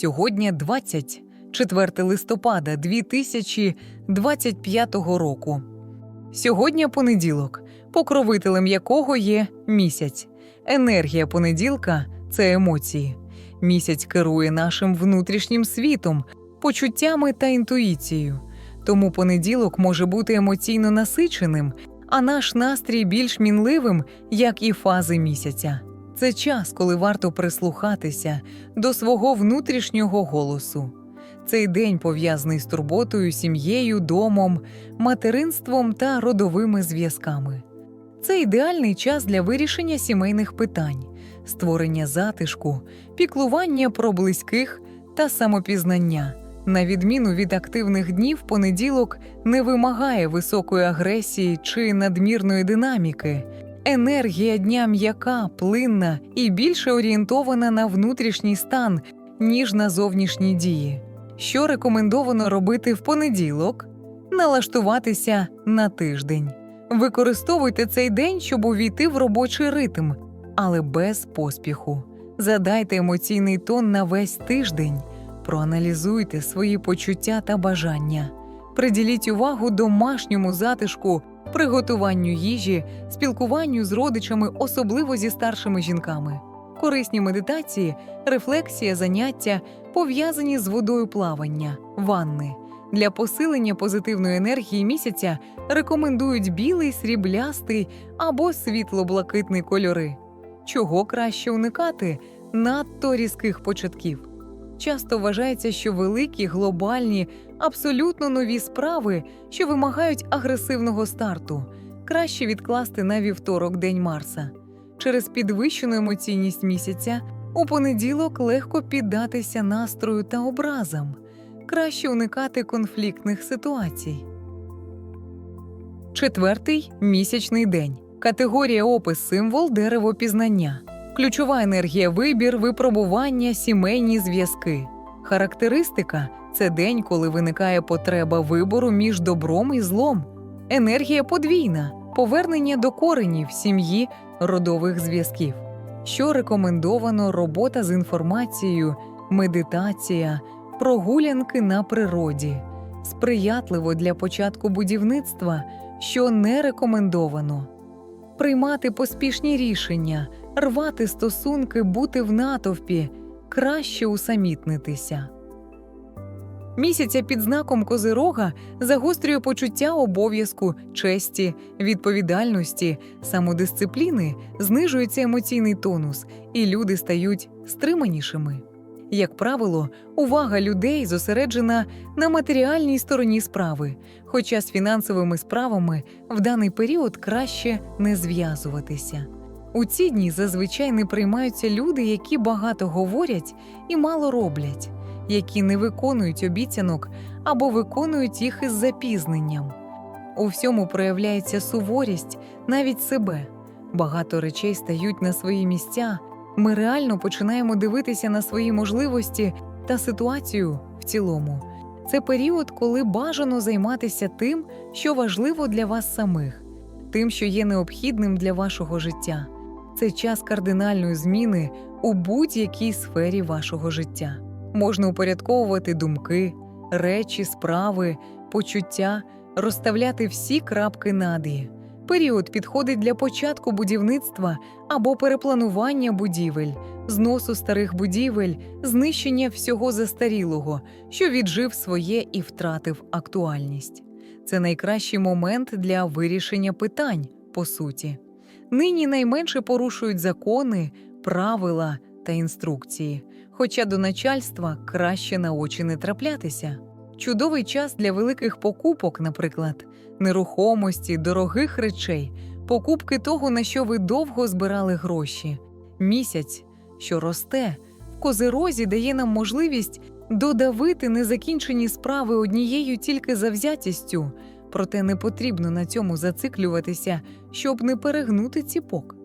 Сьогодні 24 листопада 2025 року. Сьогодні понеділок, покровителем якого є місяць. Енергія понеділка це емоції. Місяць керує нашим внутрішнім світом, почуттями та інтуїцією. Тому понеділок може бути емоційно насиченим, а наш настрій більш мінливим, як і фази місяця. Це час, коли варто прислухатися до свого внутрішнього голосу. Цей день пов'язаний з турботою, сім'єю, домом, материнством та родовими зв'язками. Це ідеальний час для вирішення сімейних питань, створення затишку, піклування про близьких та самопізнання. На відміну від активних днів, понеділок не вимагає високої агресії чи надмірної динаміки. Енергія дня м'яка, плинна і більше орієнтована на внутрішній стан, ніж на зовнішні дії. Що рекомендовано робити в понеділок? Налаштуватися на тиждень. Використовуйте цей день, щоб увійти в робочий ритм, але без поспіху. Задайте емоційний тон на весь тиждень, проаналізуйте свої почуття та бажання, приділіть увагу домашньому затишку, приготуванню їжі, спілкуванню з родичами, особливо зі старшими жінками. Корисні медитації, рефлексія, заняття пов'язані з водою плавання, ванни. Для посилення позитивної енергії місяця рекомендують білий, сріблястий або світло-блакитний кольори. Чого краще уникати надто різких початків. Часто вважається, що великі, глобальні, абсолютно нові справи, що вимагають агресивного старту, краще відкласти на вівторок День Марса. Через підвищену емоційність місяця у понеділок легко піддатися настрою та образам, краще уникати конфліктних ситуацій. Четвертий місячний день. Категорія опис символ дерево пізнання. Ключова енергія вибір, випробування, сімейні зв'язки. Характеристика це день, коли виникає потреба вибору між добром і злом. Енергія подвійна, повернення до коренів, сім'ї, родових зв'язків. Що рекомендовано робота з інформацією, медитація, прогулянки на природі, сприятливо для початку будівництва, що не рекомендовано. Приймати поспішні рішення, рвати стосунки, бути в натовпі, краще усамітнитися. Місяця під знаком Козирога загострює почуття обов'язку, честі, відповідальності, самодисципліни, знижується емоційний тонус, і люди стають стриманішими. Як правило, увага людей зосереджена на матеріальній стороні справи, хоча з фінансовими справами в даний період краще не зв'язуватися. У ці дні зазвичай не приймаються люди, які багато говорять і мало роблять, які не виконують обіцянок або виконують їх із запізненням. У всьому проявляється суворість навіть себе. Багато речей стають на свої місця. Ми реально починаємо дивитися на свої можливості та ситуацію в цілому. Це період, коли бажано займатися тим, що важливо для вас самих, тим, що є необхідним для вашого життя. Це час кардинальної зміни у будь-якій сфері вашого життя. Можна упорядковувати думки, речі, справи, почуття, розставляти всі крапки над «і». Період підходить для початку будівництва або перепланування будівель, зносу старих будівель, знищення всього застарілого, що віджив своє і втратив актуальність. Це найкращий момент для вирішення питань, по суті. Нині найменше порушують закони, правила та інструкції, хоча до начальства краще на очі не траплятися. Чудовий час для великих покупок, наприклад, нерухомості, дорогих речей, покупки того, на що ви довго збирали гроші. Місяць, що росте, в козирозі дає нам можливість додавити незакінчені справи однією тільки завзятістю, проте не потрібно на цьому зациклюватися, щоб не перегнути ціпок.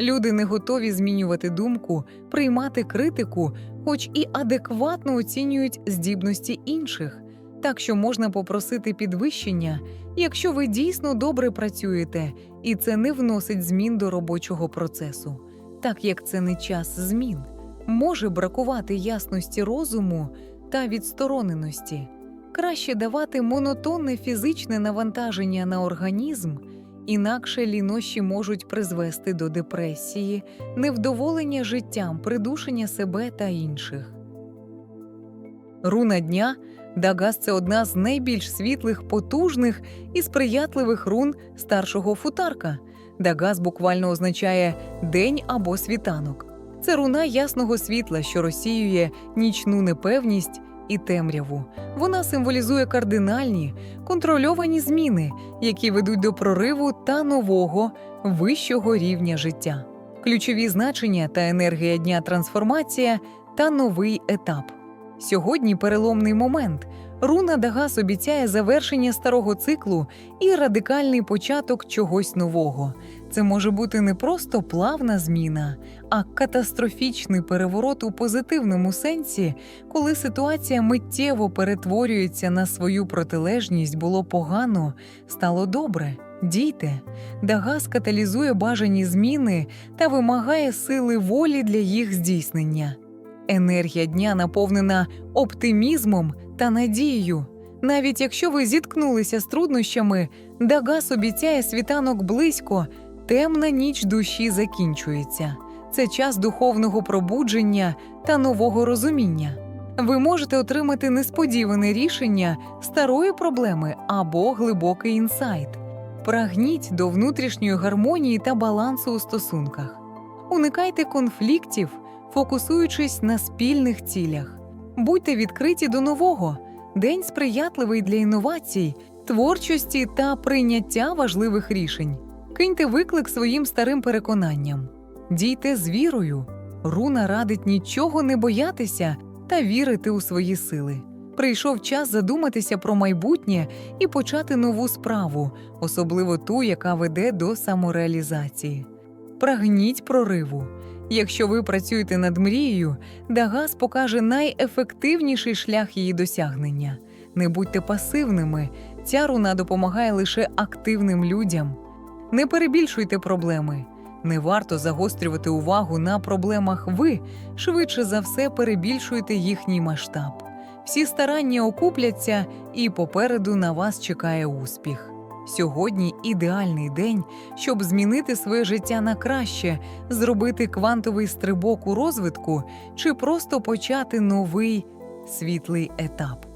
Люди не готові змінювати думку, приймати критику, хоч і адекватно оцінюють здібності інших, так що можна попросити підвищення, якщо ви дійсно добре працюєте, і це не вносить змін до робочого процесу, так як це не час змін, може бракувати ясності розуму та відстороненості. Краще давати монотонне фізичне навантаження на організм, інакше лінощі можуть призвести до депресії, невдоволення життям, придушення себе та інших. Руна дня Дагас це одна з найбільш світлих, потужних і сприятливих рун старшого футарка. Дагас буквально означає день або світанок. Це руна ясного світла, що розсіює нічну непевність і темряву. Вона символізує кардинальні, контрольовані зміни, які ведуть до прориву та нового, вищого рівня життя. Ключові значення та енергія дня трансформація та новий етап. Сьогодні переломний момент. Руна Дагас обіцяє завершення старого циклу і радикальний початок чогось нового. Це може бути не просто плавна зміна, а катастрофічний переворот у позитивному сенсі, коли ситуація миттєво перетворюється на свою протилежність, було погано, стало добре. Дійте, Дагас каталізує бажані зміни та вимагає сили волі для їх здійснення. Енергія дня наповнена оптимізмом та надією. Навіть якщо ви зіткнулися з труднощами, Дагас обіцяє світанок близько, темна ніч душі закінчується. Це час духовного пробудження та нового розуміння. Ви можете отримати несподіване рішення старої проблеми або глибокий інсайт. Прагніть до внутрішньої гармонії та балансу у стосунках. Уникайте конфліктів, фокусуючись на спільних цілях. Будьте відкриті до нового. День сприятливий для інновацій, творчості та прийняття важливих рішень. Киньте виклик своїм старим переконанням. Дійте з вірою. Руна радить нічого не боятися та вірити у свої сили. Прийшов час задуматися про майбутнє і почати нову справу, особливо ту, яка веде до самореалізації. Прагніть прориву. Якщо ви працюєте над мрією, Дагас покаже найефективніший шлях її досягнення. Не будьте пасивними, ця руна допомагає лише активним людям. Не перебільшуйте проблеми. Не варто загострювати увагу на проблемах ви, швидше за все перебільшуєте їхній масштаб. Всі старання окупляться, і попереду на вас чекає успіх. Сьогодні ідеальний день, щоб змінити своє життя на краще, зробити квантовий стрибок у розвитку чи просто почати новий світлий етап.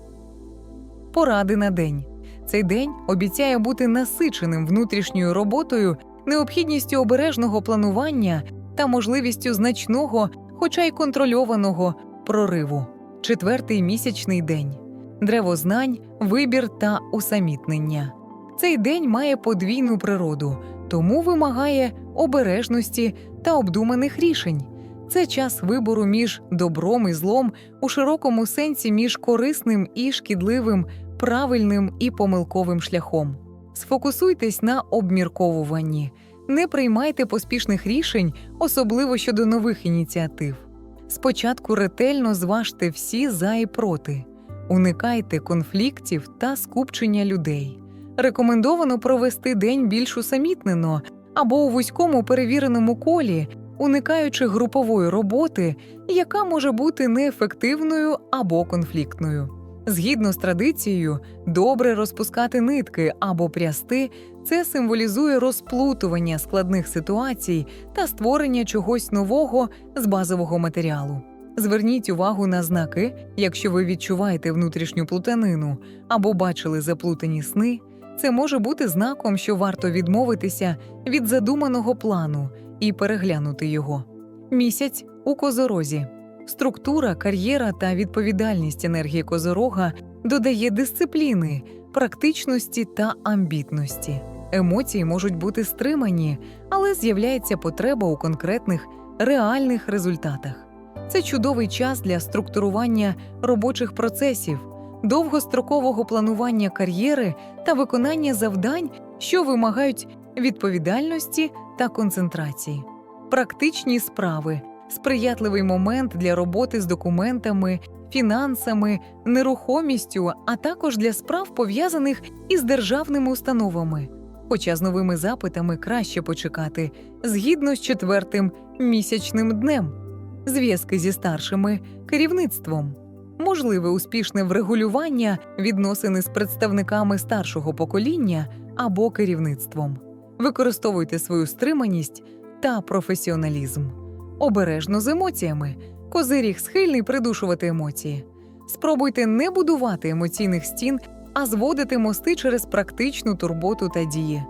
Поради на день. Цей день обіцяє бути насиченим внутрішньою роботою, необхідністю обережного планування та можливістю значного, хоча й контрольованого прориву. Четвертий місячний день древо знань, вибір та усамітнення. Цей день має подвійну природу, тому вимагає обережності та обдуманих рішень. Це час вибору між добром і злом у широкому сенсі між корисним і шкідливим, правильним і помилковим шляхом. Сфокусуйтесь на обмірковуванні, не приймайте поспішних рішень, особливо щодо нових ініціатив. Спочатку ретельно зважте всі за і проти, уникайте конфліктів та скупчення людей. Рекомендовано провести день більш усамітнено або у вузькому перевіреному колі, уникаючи групової роботи, яка може бути неефективною або конфліктною. Згідно з традицією, добре розпускати нитки або прясти це символізує розплутування складних ситуацій та створення чогось нового з базового матеріалу. Зверніть увагу на знаки, якщо ви відчуваєте внутрішню плутанину або бачили заплутані сни. Це може бути знаком, що варто відмовитися від задуманого плану і переглянути його. Місяць у козорозі. Структура, кар'єра та відповідальність енергії козорога додає дисципліни, практичності та амбітності. Емоції можуть бути стримані, але з'являється потреба у конкретних реальних результатах. Це чудовий час для структурування робочих процесів, довгострокового планування кар'єри та виконання завдань, що вимагають відповідальності та концентрації, практичні справи, сприятливий момент для роботи з документами, фінансами, нерухомістю, а також для справ пов'язаних із державними установами. Хоча з новими запитами краще почекати згідно з четвертим місячним днем. зв'язки зі старшими, керівництвом, можливе успішне врегулювання відносини з представниками старшого покоління або керівництвом. Використовуйте свою стриманість та професіоналізм. Обережно з емоціями. Козиріг схильний придушувати емоції. Спробуйте не будувати емоційних стін, а зводити мости через практичну турботу та дії.